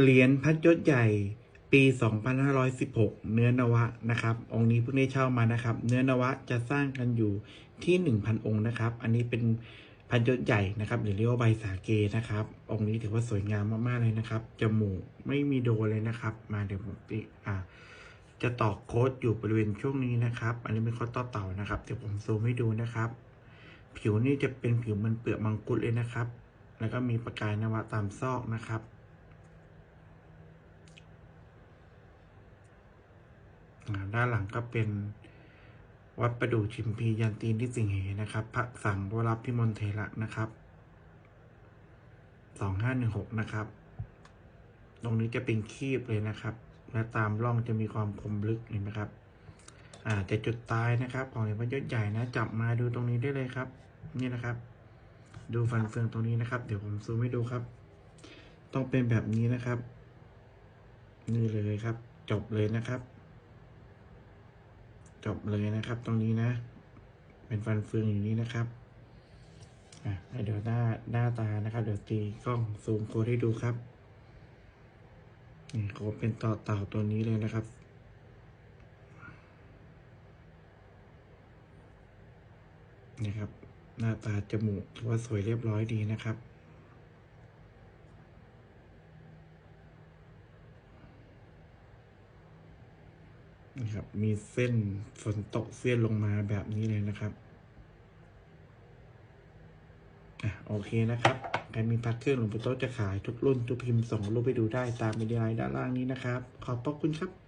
เหรียญพัดยศใหญ่ปี 2516 เนื้อนวะนะครับ องค์นี้เพิ่งได้เช่ามานะครับ เนื้อนวะจะสร้างกันอยู่ที่ 1,000 องค์นะครับ อันนี้เป็นพัดยศใหญ่นะครับหรือเรียกว่าใบสาเกนะครับ องค์นี้ถือว่าสวยงามมากๆเลยนะครับ จมูกไม่มีโดเลยนะครับ มาเดี๋ยวผมอ่าจะตอกโค้ดอยู่บริเวณช่วงนี้นะครับ อันนี้เป็นข้อต่อเต่านะครับ เดี๋ยวผมซูมให้ดูนะครับ ผิวนี่จะเป็นผิวมันเปลือกมังคุดเลยนะครับ แล้วก็มีประกายนวะตามซอกนะครับ อ่า ด้านหลังก็เป็นวัดประดู่ชิมพียันตีนที่สิงเหนะครับ พระสังวรพิมลเทระนะครับสองห้าหนึ่งหกนะครับ ตรงนี้จะเป็นคีบเลยนะครับ และตามร่องจะมีความคมลึกเห็นไหมครับ อ่าแต่จุดตายนะครับ ของเหรียญพระยศใหญ่นะ จับมาดูตรงนี้ได้เลยครับ นี่นะครับ ดูฟันเฟืองตรงนี้นะครับ เดี๋ยวผมซูมให้ดูครับ ต้องเป็นแบบนี้นะครับ นี่เลยครับ จบเลยนะครับ จบเลยนะครับ ตรงนี้นะ เป็นฟันเฟืองอยู่นี้นะครับอะเดี๋ยวหน้าหน้าตานะครับ เดี๋ยวตีกล้องซูมโค้ดให้ดูครับนี่โค้ดเป็นต่อเต่าตัวนี้เลยนะครับนี่ครับ หน้าตาจมูกถือว่าสวยเรียบร้อยดีนะครับ นะครับมีเส้นฝนตกเส้นลงมาแบบนี้เลยนะครับอะโอเคนะครับใครมีพักเครื่องหลวงปู่โต๊ะจะขายทุกรุ่นทุกพิมพ์ส่งรูปไปดูได้ตามวิดีโอด้านล่างนี้นะครับ ขอบพระคุณครับ